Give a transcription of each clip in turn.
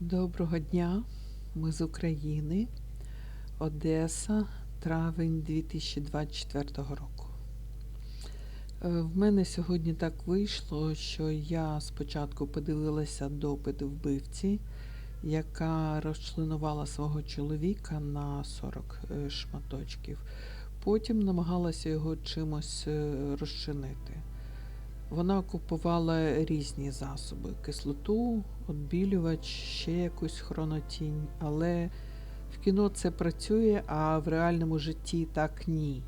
Доброго дня, ми з України, Одеса, травень 2024 року. Е, В мене сьогодні так вийшло, що я спочатку подивилася допит вбивці, яка розчленувала свого чоловіка на 40 е, шматочків. Потім намагалася його чимось е, розчинити. Вона купувала різні засоби: кислоту, відбілювач, ще якусь хронотінь. Але в кіно це працює, а в реальному житті так ні.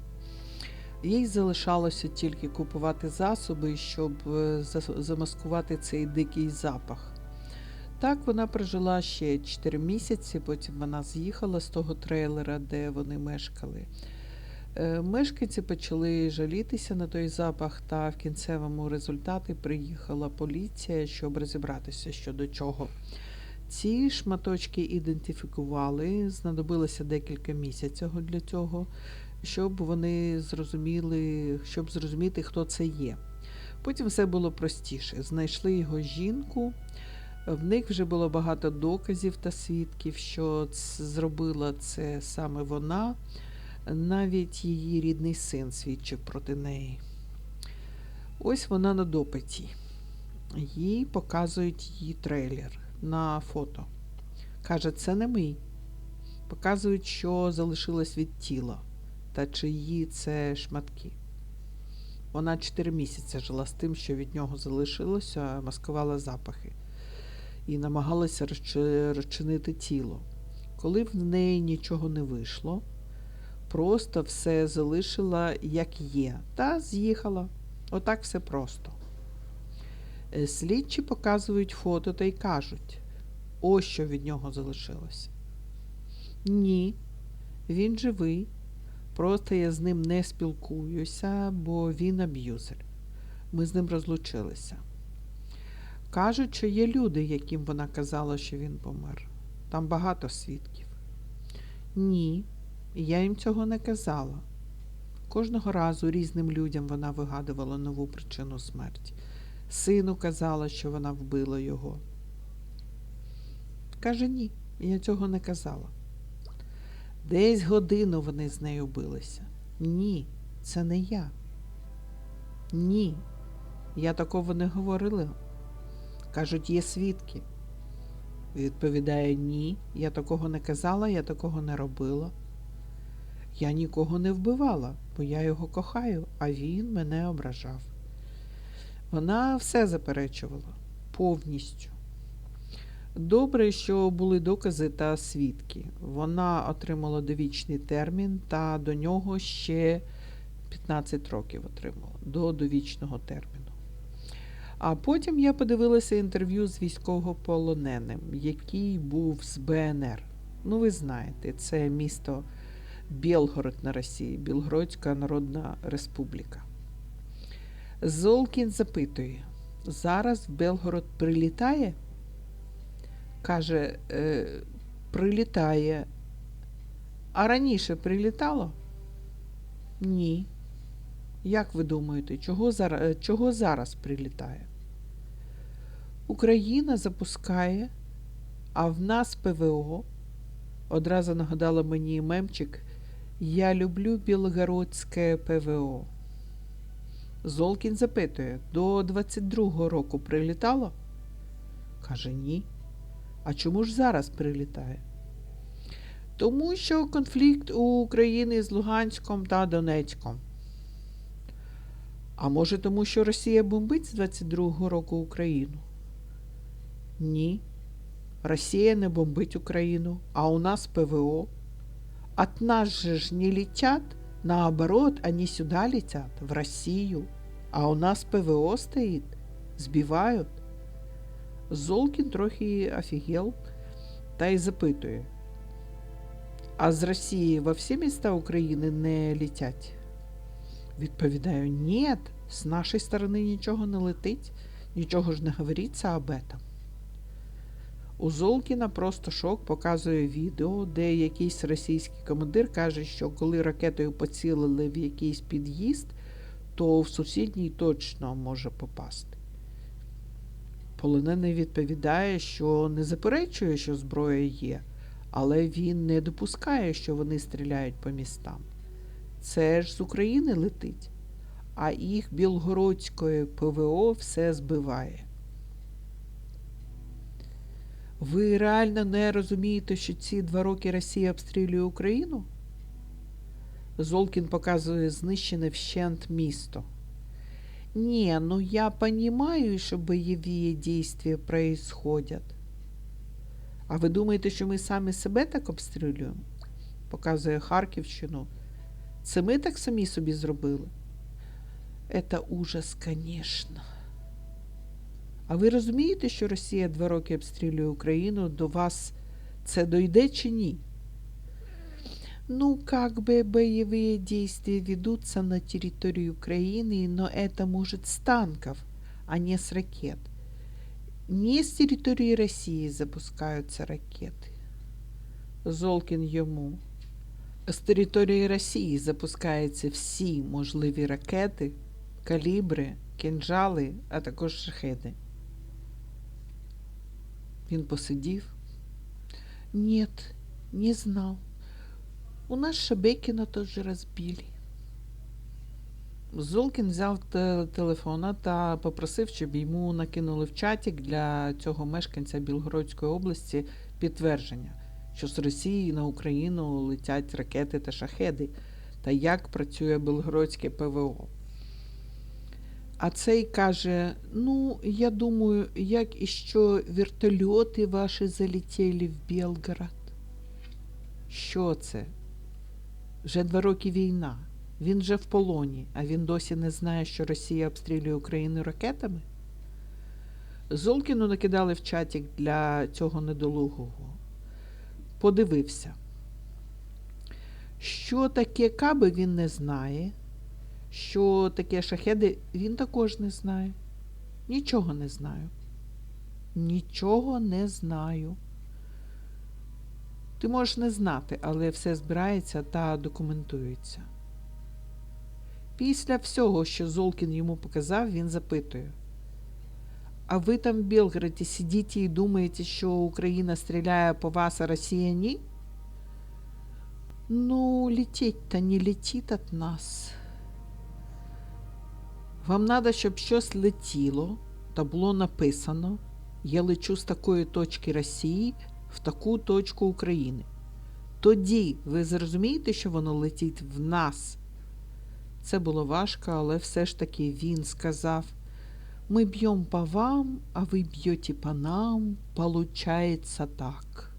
Їй залишалося тільки купувати засоби, щоб е, замаскувати цей дикий запах. Так вона прожила ще 4 місяці, потім вона з'їхала з того трейлера, де вони мешкали. Е, Мешканці почали жалітися на той запах, та в кінцевому результаті приїхала поліція, щоб розібратися щодо чого. Ці шматочки ідентифікували, знадобилося декілька місяців для цього, щоб вони зрозуміли, щоб зрозуміти, хто це є. Потім все було простіше. Знайшли його жінку. В них вже було багато доказів та свідків, що зробила це саме вона. Навіть її рідний син свідчив проти неї. Ось вона на допиті. Їй показують її трейлер на фото. Каже, це не мій. Показують, що залишилось від тіла та чиї це шматки. Вона 4 місяці жила з тим, що від нього залишилося, маскувала запахи і намагалася розчинити тіло. Коли в неї нічого не вийшло, просто все залишила як є, та з'їхала. Отак все просто. Е, Слідчі показують фото та й кажуть, ось що від нього залишилося. Ні, він живий. Просто я з ним не спілкуюся, бо він аб'юзер. Ми з ним розлучилися. Кажуть, що є люди, яким вона казала, що він помер. Там багато свідків. Ні, я їм цього не казала. Кожного разу різним людям вона вигадувала нову причину смерті. Сину казала, що вона вбила його. Каже, ні, я цього не казала. Десь годину вони з нею билися. Ні, це не я. Ні, я такого не говорила. Кажуть, є свідки. Відповідає, ні, я такого не казала, я такого не робила. Я нікого не вбивала, бо я його кохаю, а він мене ображав. Вона все заперечувала повністю. Добре, що були докази та свідки. Вона отримала довічний термін та до нього ще 15 років отримала до довічного терміну. А потім я подивилася інтерв'ю з військовополоненим, який був з БНР. Ну, ви знаєте, це місто Білгород на Росії, Білгородська Народна Республіка. Золкін запитує: зараз Белгород прилітає? Каже, е, прилітає. А раніше прилітало? Ні. Як ви думаєте, чого зараз, чого зараз прилітає? Україна запускає, а в нас ПВО. Одразу нагадала мені мемчик. Я люблю білгородське ПВО. Золкін запитує, до 22-го року прилітало? Каже, ні. А чому ж зараз прилітає? Тому що конфлікт у України з Луганськом та Донецьком. А може тому, що Росія бомбить з 22-го року Україну? Ні. Росія не бомбить Україну, а у нас ПВО. От нас же ж не летят, наоборот, они сюда летят, в Россию. А у нас ПВО стоит, збивають. Золкін трохи офігел та й запитує. А з Росії во всі міста України не летять? Відповідаю, ні, з нашої сторони нічого не летить, нічого ж не говориться об этом. У Золкіна просто шок показує відео, де якийсь російський командир каже, що коли ракетою поцілили в якийсь під'їзд, то в сусідній точно може попасти. Полонений відповідає, що не заперечує, що зброя є, але він не допускає, що вони стріляють по містам. Це ж з України летить, а їх білгородської ПВО все збиває. Ви реально не розумієте, що ці два роки Росія обстрілює Україну? Золкін показує знищене вщент місто. Не, ну я понимаю, что боевые действия происходят. А ви думаєте, що ми самі себе так обстрілюємо? Показує Харківщину. Це ми так самі собі зробили. Это ужас, конечно. А ви розумієте, що Росія два роки обстрілює Україну? До вас це дойде чи ні? Ну, как бы боевые действия ведутся на территории Украины, но это может с танков, а не с ракет. Не с территории России запускаются ракети. Золкін йому. З території Росії запускаються всі можливі ракети, калібри, кінжали, а також шахеди. Він посидів. Нет, не знав. У нас Шебекіна теж розбили. Золкін взяв те- телефона та попросив, щоб йому накинули в чатік для цього мешканця Білгородської області підтвердження, що з Росії на Україну летять ракети та шахеди, та як працює Білгородське ПВО. А цей каже: Ну, я думаю, як і що вертольоти ваші залетіли в Білгород. Що це? Вже два роки війна. Він вже в полоні, а він досі не знає, що Росія обстрілює Україну ракетами. Золкіну накидали в чаті для цього недолугого. Подивився. Що таке каби, він не знає. Що таке шахеди, він також не знає. Нічого не знаю. Нічого не знаю. Ти можеш не знати, але все збирається та документується. Після всього, що Золкін йому показав, він запитує. А ви там в Білгороді сидите і думаєте, що Україна стріляє по вас, а Росія ні? Ну, лететь-то не летить від нас. Вам треба, щоб щось летіло та було написано Я лечу з такої точки Росії в таку точку України. Тоді ви зрозумієте, що воно летить в нас. Це було важко, але все ж таки він сказав: Ми б'ємо по вам, а ви б'єте по нам. Получається так.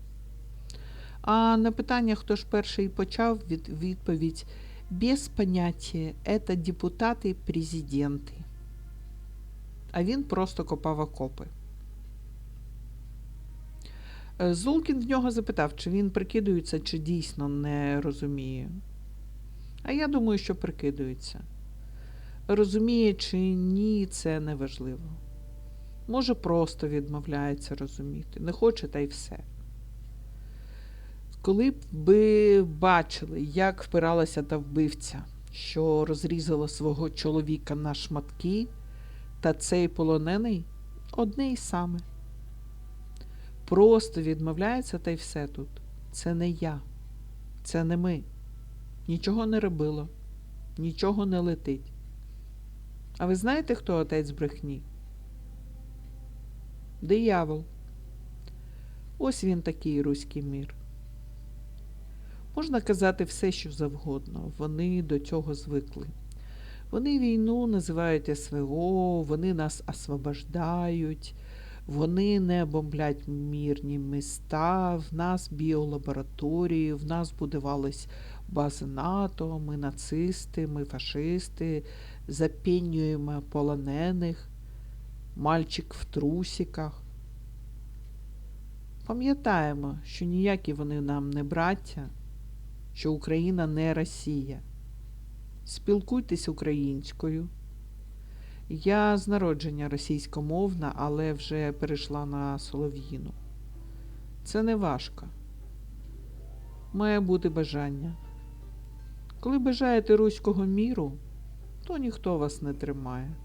А на питання, хто ж перший почав, від, відповідь без поняття, це депутати президенти. А він просто копав окопи. Е, Зулкін в нього запитав, чи він прикидується, чи дійсно не розуміє. А я думаю, що прикидується. Розуміє чи ні, це не важливо. Може, просто відмовляється розуміти. Не хоче, та й все. Коли б ви бачили, як впиралася та вбивця, що розрізала свого чоловіка на шматки, та цей полонений одне й саме. Просто відмовляється та й все тут. Це не я, це не ми. Нічого не робило, нічого не летить. А ви знаєте, хто отець брехні? Диявол. Ось він такий руський мір. Можна казати все, що завгодно. Вони до цього звикли. Вони війну називають СВО, вони нас освобождають, вони не бомблять мирні міста, в нас біолабораторії, в нас будувались бази НАТО, ми нацисти, ми фашисти, запінюємо полонених, мальчик в трусиках. Пам'ятаємо, що ніякі вони нам не браття, що Україна не Росія. Спілкуйтесь українською. Я з народження російськомовна, але вже перейшла на солов'їну. Це не важко. Має бути бажання. Коли бажаєте руського міру, то ніхто вас не тримає.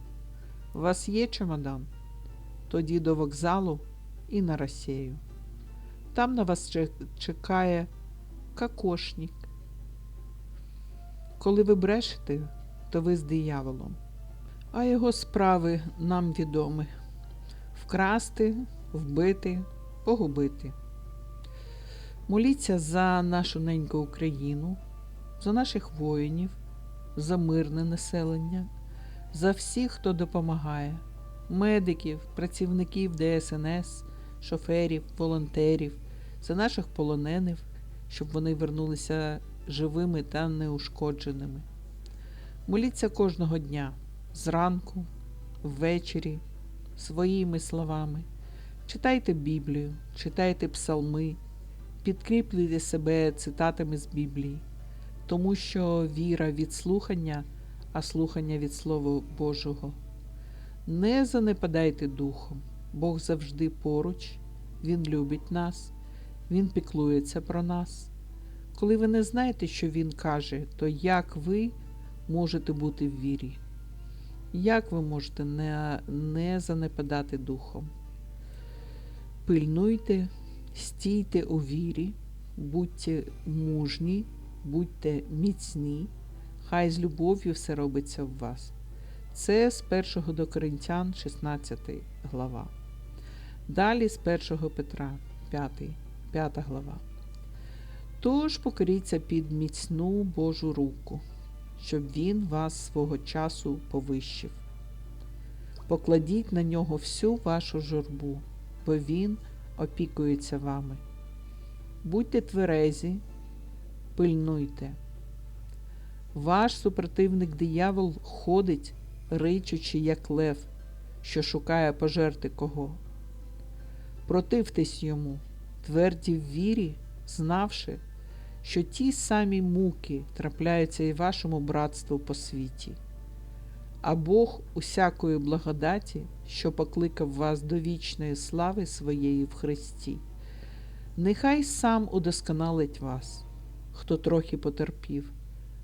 У вас є чемодан, тоді до вокзалу і на Росію. Там на вас чекає кокошник. Коли ви брешете, то ви з дияволом, а його справи нам відомі. Вкрасти, вбити, погубити. Моліться за нашу неньку Україну, за наших воїнів, за мирне населення, за всіх, хто допомагає, медиків, працівників ДСНС, шоферів, волонтерів, за наших полонених, щоб вони вернулися живими та неушкодженими. Моліться кожного дня, зранку, ввечері, своїми словами. Читайте Біблію, читайте псалми, підкріплюйте себе цитатами з Біблії, тому що віра від слухання, а слухання від Слова Божого. Не занепадайте духом, Бог завжди поруч, Він любить нас, Він піклується про нас. Коли ви не знаєте, що Він каже, то як ви можете бути в вірі? Як ви можете не, не занепадати духом? Пильнуйте, стійте у вірі, будьте мужні, будьте міцні, хай з любов'ю все робиться в вас. Це з 1 до Коринтян, 16 глава. Далі з 1 Петра, 5, 5 глава. Тож покоріться під міцну Божу руку, щоб він вас свого часу повищив. Покладіть на нього всю вашу журбу, бо він опікується вами. Будьте тверезі, пильнуйте. Ваш супротивник диявол ходить, ричучи, як лев, що шукає пожерти кого. Противтесь йому, тверді в вірі, знавши, що ті самі муки трапляються і вашому братству по світі. А Бог усякої благодаті, що покликав вас до вічної слави своєї в Христі, нехай сам удосконалить вас, хто трохи потерпів,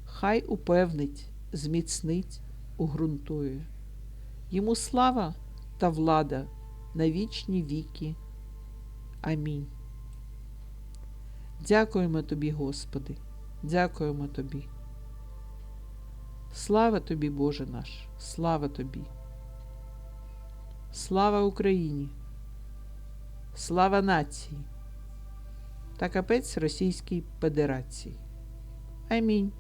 хай упевнить, зміцнить, угрунтує. Йому слава та влада на вічні віки. Амінь. Дякуємо тобі, Господи, дякуємо тобі. Слава тобі, Боже наш, слава тобі. Слава Україні, слава нації та капець Російській Федерації. Амінь.